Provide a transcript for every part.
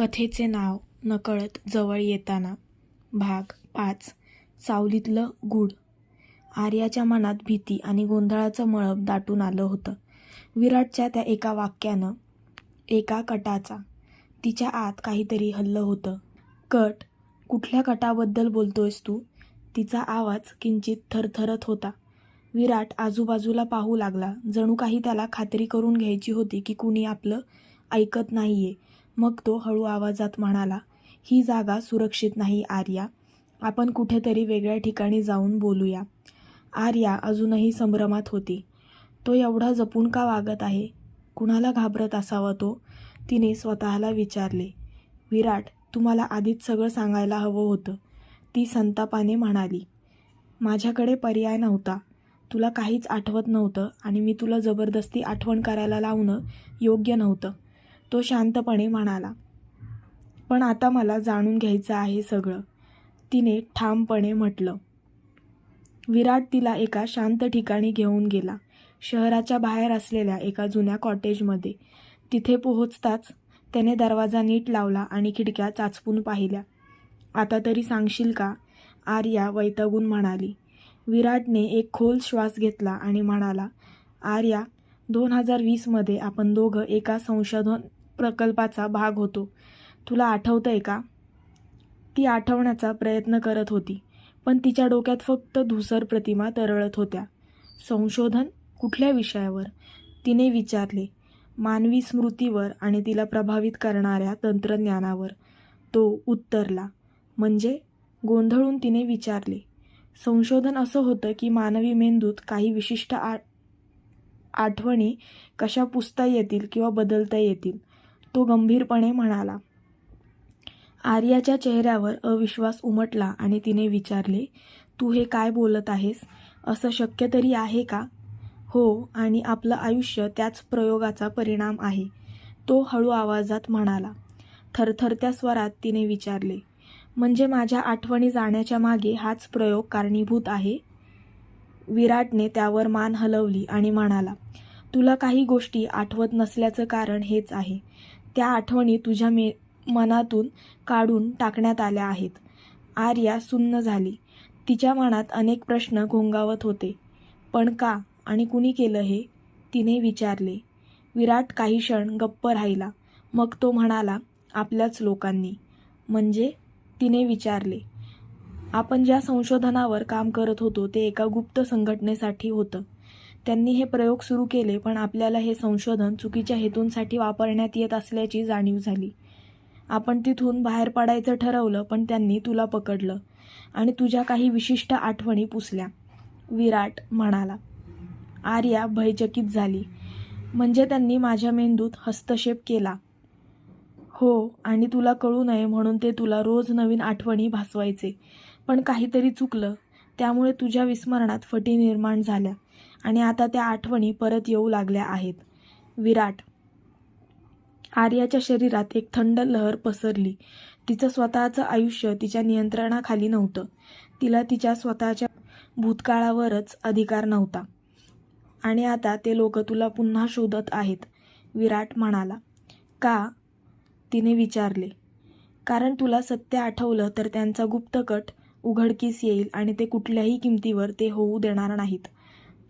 कथेचे नाव नकळत जवळ येताना. भाग पाच. सावलीतलं गूढ. आर्याच्या मनात भीती आणि गोंधळाचं मळब दाटून आलं होतं. विराटच्या त्या एका वाक्यानं एका कटाचा. तिच्या आत काहीतरी हल्लं होतं. कट कुठल्या कटाबद्दल बोलतोयस तू तिचा आवाज किंचित थरथरत होता. विराट आजूबाजूला पाहू लागला. जणू काही त्याला खात्री करून घ्यायची होती की कुणी आपलं ऐकत नाहीये. मग तो हळू आवाजात म्हणाला ही जागा सुरक्षित नाही आर्या. आपण कुठेतरी वेगळ्या ठिकाणी जाऊन बोलूया. आर्या अजूनही संभ्रमात होती. तो एवढा जपून का वागत आहे? कुणाला घाबरत असावा तो? तिने स्वतःला विचारले. विराट तुम्हाला आधीच सगळं सांगायला हवं होतं. ती संतापाने म्हणाली. माझ्याकडे पर्याय नव्हता. तुला काहीच आठवत नव्हतं आणि मी तुला जबरदस्ती आठवण करायला लावणं योग्य नव्हतं. तो शांतपणे म्हणाला पण आता मला जाणून घ्यायचं आहे सगळं. तिने ठामपणे म्हटलं. विराट तिला एका शांत ठिकाणी घेऊन गेला. शहराच्या बाहेर असलेल्या एका जुन्या कॉटेजमध्ये. तिथे पोहोचताच त्याने दरवाजा नीट लावला आणि खिडक्या चाचपून पाहिल्या. आता तरी सांगशील का? आर्या वैतगून म्हणाली. विराटने एक खोल श्वास घेतला आणि म्हणाला आर्या दोन हजार वीसमध्ये आपण दोघं एका संशोधन प्रकल्पाचा भाग होतो. तुला आठवतं आहे का? ती आठवण्याचा प्रयत्न करत होती पण तिच्या डोक्यात फक्त धुसर प्रतिमा तरळत होत्या. संशोधन कुठल्या विषयावर? तिने विचारले. मानवी स्मृतीवर आणि तिला प्रभावित करणाऱ्या तंत्रज्ञानावर. तो उत्तरला. म्हणजे? गोंधळून तिने विचारले. संशोधन असं होतं की मानवी मेंदूत काही विशिष्ट आ आठवणी कशा पुसता येतील किंवा बदलता येतील? तो गंभीरपणे म्हणाला. आर्याच्या चेहऱ्यावर अविश्वास उमटला आणि तिने विचारले तू हे काय बोलत आहेस? असं शक्य तरी आहे का? हो आणि आपलं आयुष्य त्याच प्रयोगाचा परिणाम आहे तो हळू आवाजात म्हणाला. थरथरत्या स्वरात तिने विचारले म्हणजे माझ्या आठवणी जाण्याच्या मागे हाच प्रयोग कारणीभूत आहे? विराटने त्यावर मान हलवली आणि म्हणाला तुला काही गोष्टी आठवत नसल्याचं कारण हेच आहे. त्या आठवणी तुझ्या मे मनातून काढून टाकण्यात आल्या आहेत. आर्या सुन्न झाली. तिच्या मनात अनेक प्रश्न घोंगावत होते. पण का आणि कुणी केलं हे? तिने विचारले. विराट काही क्षण गप्प राहिला. मग तो म्हणाला आपल्याच लोकांनी. म्हणजे? तिने विचारले. आपण ज्या संशोधनावर काम करत होतो ते एका गुप्त संघटनेसाठी होतं. त्यांनी हे प्रयोग सुरू केले पण आपल्याला हे संशोधन चुकीच्या हेतूंसाठी वापरण्यात येत असल्याची जाणीव झाली. आपण तिथून बाहेर पडायचं ठरवलं पण त्यांनी तुला पकडलं आणि तुझ्या काही विशिष्ट आठवणी पुसल्या. विराट म्हणाला आर्या भयचकित झाली. म्हणजे त्यांनी माझ्या मेंदूत हस्तक्षेप केला. हो आणि तुला कळू नये म्हणून ते तुला रोज नवीन आठवणी भासवायचे पण काहीतरी चुकलं. त्यामुळे तुझ्या विस्मरणात फटी निर्माण झाल्या आणि आता त्या आठवणी परत येऊ लागल्या आहेत. विराट आर्याच्या शरीरात एक थंड लहर पसरली. तिचं स्वतःचं आयुष्य तिच्या नियंत्रणाखाली नव्हतं. तिला तिच्या स्वतःच्या भूतकाळावरच अधिकार नव्हता. आणि आता ते लोक तुला पुन्हा शोधत आहेत विराट म्हणाला. का? तिने विचारले. कारण तुला सत्य आठवलं तर त्यांचा गुप्तकट उघडकीस येईल आणि ते कुठल्याही किमतीवर ते होऊ देणार नाहीत.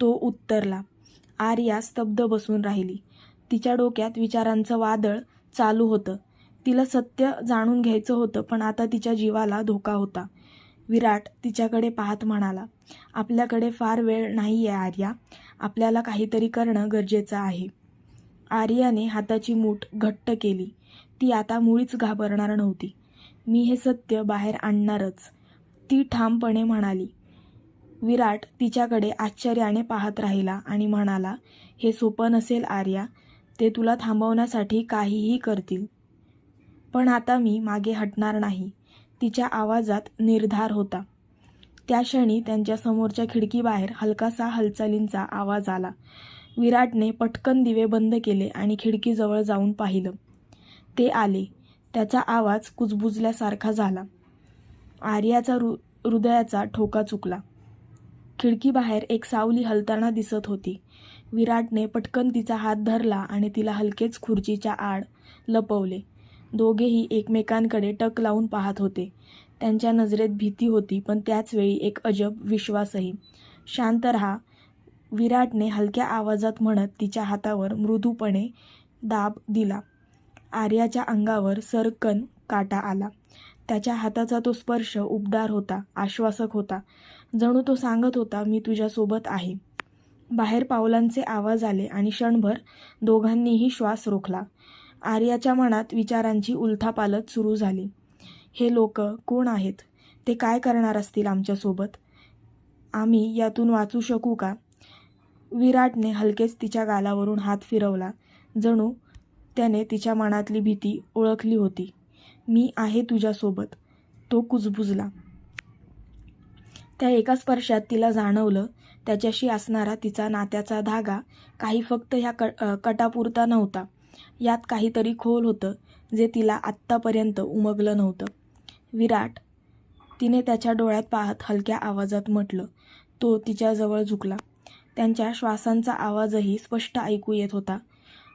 तो उत्तरला. आर्या स्तब्ध बसून राहिली. तिच्या डोक्यात विचारांचं वादळ चालू होतं. तिला सत्य जाणून घ्यायचं होतं पण आता तिच्या जीवाला धोका होता. विराट तिच्याकडे पाहत म्हणाला आपल्याकडे फार वेळ नाही आहे आर्या. आपल्याला काहीतरी करणं गरजेचं आहे. आर्याने हाताची मूठ घट्ट केली. ती आता मुळीच घाबरणार नव्हती. मी हे सत्य बाहेर आणणारच. ती ठामपणे म्हणाली. विराट तिच्याकडे आश्चर्याने पाहत राहिला आणि म्हणाला हे सोपं नसेल आर्या ते तुला थांबवण्यासाठी काहीही करतील. पण आता मी मागे हटणार नाही. तिच्या आवाजात निर्धार होता. त्या क्षणी त्यांच्या समोरच्या खिडकीबाहेर हलकासा हालचालींचा आवाज आला. विराटने पटकन दिवे बंद केले आणि खिडकीजवळ जाऊन पाहिलं. ते आले. त्याचा आवाज कुजबुजल्यासारखा झाला. आर्याचा हृ हृदयाचा ठोका चुकला. खिडकीबाहेर एक सावली हलताना दिसत होती. विराटने पटकन तिचा हात धरला आणि तिला हलकेच खुर्चीच्या आड लपवले. दोघेही एकमेकांकडे टक लावून पाहत होते. त्यांच्या नजरेत भीती होती पण त्याचवेळी एक अजब विश्वासही. शांत रहा. विराटने हलक्या आवाजात म्हणत तिच्या हातावर मृदूपणे दाब दिला. आर्याच्या अंगावर सरकन काटा आला. त्याच्या हाताचा तो स्पर्श उबदार होता आश्वासक होता. जणू तो सांगत होता मी तुझ्यासोबत आहे. बाहेर पावलांचे आवाज आले आणि क्षणभर दोघांनीही श्वास रोखला. आर्याच्या मनात विचारांची उलथापालत सुरू झाली. हे लोक कोण आहेत? ते काय करणार असतील आमच्यासोबत? आम्ही यातून वाचू शकू का? विराटने हलकेच तिच्या गालावरून हात फिरवला. जणू त्याने तिच्या मनातली भीती ओळखली होती. मी आहे तुझ्यासोबत. तो कुजबुजला. त्या एका स्पर्शात तिला जाणवलं त्याच्याशी असणारा तिचा नात्याचा धागा काही फक्त ह्या क कटापुरता नव्हता. यात काहीतरी खोल होतं जे तिला आत्तापर्यंत उमगलं नव्हतं. विराट तिने त्याच्या डोळ्यात पाहत हलक्या आवाजात म्हटलं तो तिच्याजवळ झुकला. त्यांच्या श्वासांचा आवाजही स्पष्ट ऐकू येत होता.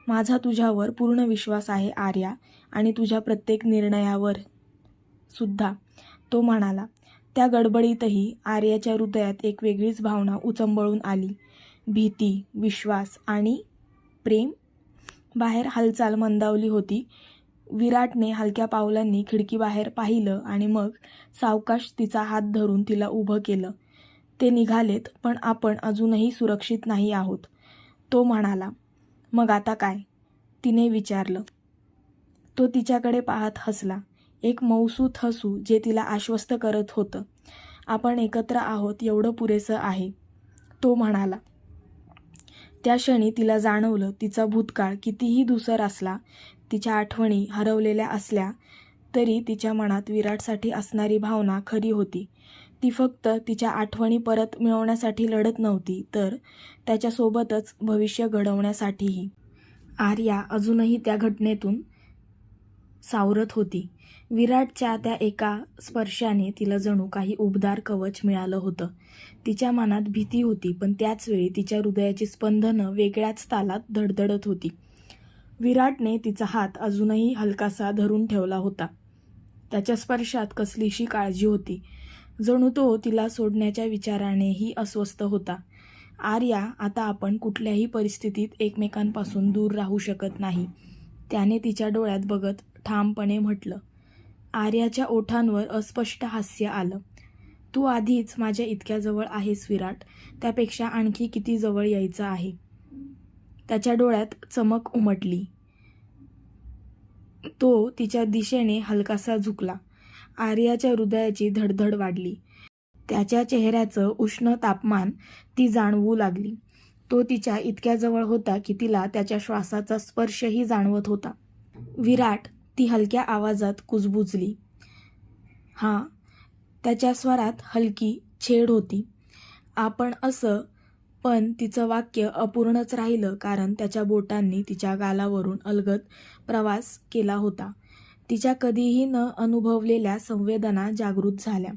माझा तुझ्यावर पूर्ण विश्वास आहे आर्या आणि तुझ्या प्रत्येक निर्णयावर सुद्धा. तो म्हणाला त्या गडबडीतही आर्याच्या हृदयात एक वेगळीच भावना उचंबळून आली. भीती विश्वास आणि प्रेम. बाहेर हालचाल मंदावली होती. विराटने हलक्या पावलांनी खिडकीबाहेर पाहिलं आणि मग सावकाश तिचा हात धरून तिला उभं केलं. ते निघालेत पण आपण अजूनही सुरक्षित नाही आहोत. तो म्हणाला मग आता काय? तिने विचारलं. तो तिच्याकडे पाहत हसला. एक मौसूत हसू जे तिला आश्वस्त करत होतं. आपण एकत्र आहोत एवढं पुरेसं आहे. तो म्हणाला. त्या क्षणी तिला जाणवलं तिचा भूतकाळ कितीही धुसर असला तिच्या आठवणी हरवलेल्या असल्या तरी तिच्या मनात विराटसाठी असणारी भावना खरी होती. ती फक्त तिच्या आठवणी परत मिळवण्यासाठी लढत नव्हती तर त्याच्यासोबतच भविष्य घडवण्यासाठीही. आर्या अजूनही त्या घटनेतून सावरत होती. विराटच्या त्या एका स्पर्शाने तिला जणू काही उबदार कवच मिळालं होतं. तिच्या मनात भीती होती पण त्याच वेळी तिच्या हृदयाची स्पंदनं वेगळ्याच तालात धडधडत होती. विराटने तिचा हात अजूनही हलकासा धरून ठेवला होता. त्याच्या स्पर्शात कसलीशी काळजी होती. जणू तो तिला सोडण्याच्या विचारानेही अस्वस्थ होता. आर्या आता आपण कुठल्याही परिस्थितीत एकमेकांपासून दूर राहू शकत नाही त्याने तिच्या डोळ्यात बघत ठामपणे म्हटलं. आर्याच्या ओठांवर अस्पष्ट हास्य आलं. तू आधीच माझ्या इतक्या जवळ आहेस विराट त्यापेक्षा आणखी किती जवळ यायचं आहे त्याच्या डोळ्यात चमक उमटली. तो तिच्या दिशेने हलकासा झुकला. आर्याच्या हृदयाची धडधड वाढली. त्याच्या चेहऱ्याचं उष्ण तापमान ती जाणवू लागली. तो तिच्या इतक्या जवळ होता की तिला त्याच्या श्वासाचा स्पर्शही जाणवत होता. विराट ती हलक्या आवाजात कुजबुजली. हां त्याच्या स्वरात हलकी छेड होती. आपण असं पण तिचं वाक्य अपूर्णच राहिलं कारण त्याच्या बोटांनी तिच्या गालावरून अलगद प्रवास केला होता. तिच्या कधीही न अनुभवलेल्या संवेदना जागृत झाल्या.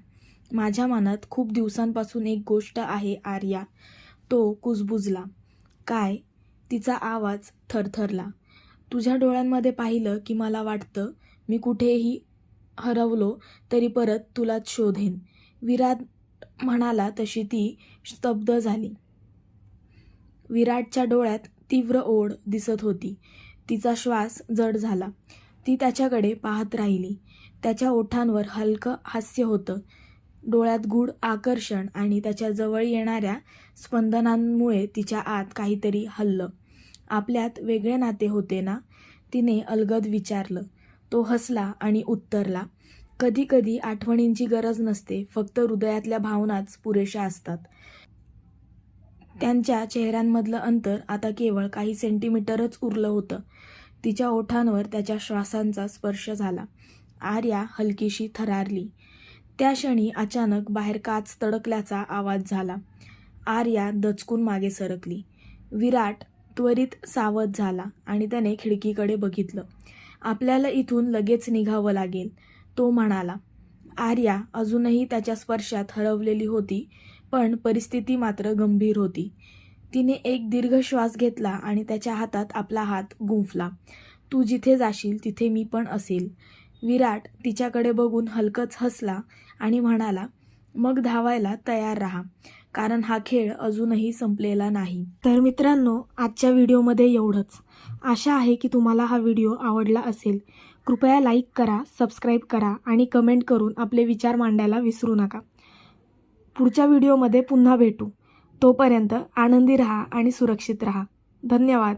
माझ्या मनात खूप दिवसांपासून एक गोष्ट आहे आर्या. तो कुजबुजला. काय? तिचा आवाज थरथरला. तुझ्या डोळ्यांमध्ये पाहिलं की मला वाटतं मी कुठेही हरवलो तरी परत तुलाच शोधेन. विराट म्हणाला तशी ती स्तब्ध झाली. विराटच्या डोळ्यात तीव्र ओढ दिसत होती. तिचा श्वास जड झाला. ती त्याच्याकडे पाहत राहिली. त्याच्या ओठांवर हलकं हास्य होतं. डोळ्यात गूढ आकर्षण आणि त्याच्याजवळ येणाऱ्या स्पंदनांमुळे तिच्या आत काहीतरी हल्लं. आपल्यात वेगळे नाते होते ना? तिने अलगद विचारलं. तो हसला आणि उत्तरला कधी कधी आठवणींची गरज नसते फक्त हृदयातल्या भावनाच पुरेशा असतात. त्यांच्या चेहऱ्यांमधलं अंतर आता केवळ काही सेंटीमीटरच उरलं होतं. तिच्या ओठांवर त्याच्या श्वासांचा स्पर्श झाला. आर्या हलकीशी थरारली. त्या क्षणी अचानक बाहेर काच तडकल्याचा आवाज झाला. आर्या दचकून मागे सरकली. विराट त्वरित सावध झाला आणि त्याने खिडकीकडे बघितलं. आपल्याला इथून लगेच निघावं लागेल तो म्हणाला. आर्या अजूनही त्याच्या स्पर्शात हरवलेली होती पण परिस्थिती मात्र गंभीर होती. तिने एक दीर्घ श्वास घेतला आणि त्याच्या हातात आपला हात गुंफला. तू जिथे जाशील तिथे मी पण असेल. विराट तिच्याकडे बघून हलकंच हसला आणि म्हणाला मग धावायला तयार राहा कारण हा खेळ अजूनही संपलेला नाही. तर मित्रांनो आजच्या व्हिडिओमध्ये एवढंच. आशा आहे की तुम्हाला हा व्हिडिओ आवडला असेल. कृपया लाईक करा सबस्क्राईब करा आणि कमेंट करून आपले विचार मांडायला विसरू नका. पुढच्या व्हिडिओमध्ये पुन्हा भेटू. तोपर्यंत आनंदी राहा आणि सुरक्षित राहा. धन्यवाद.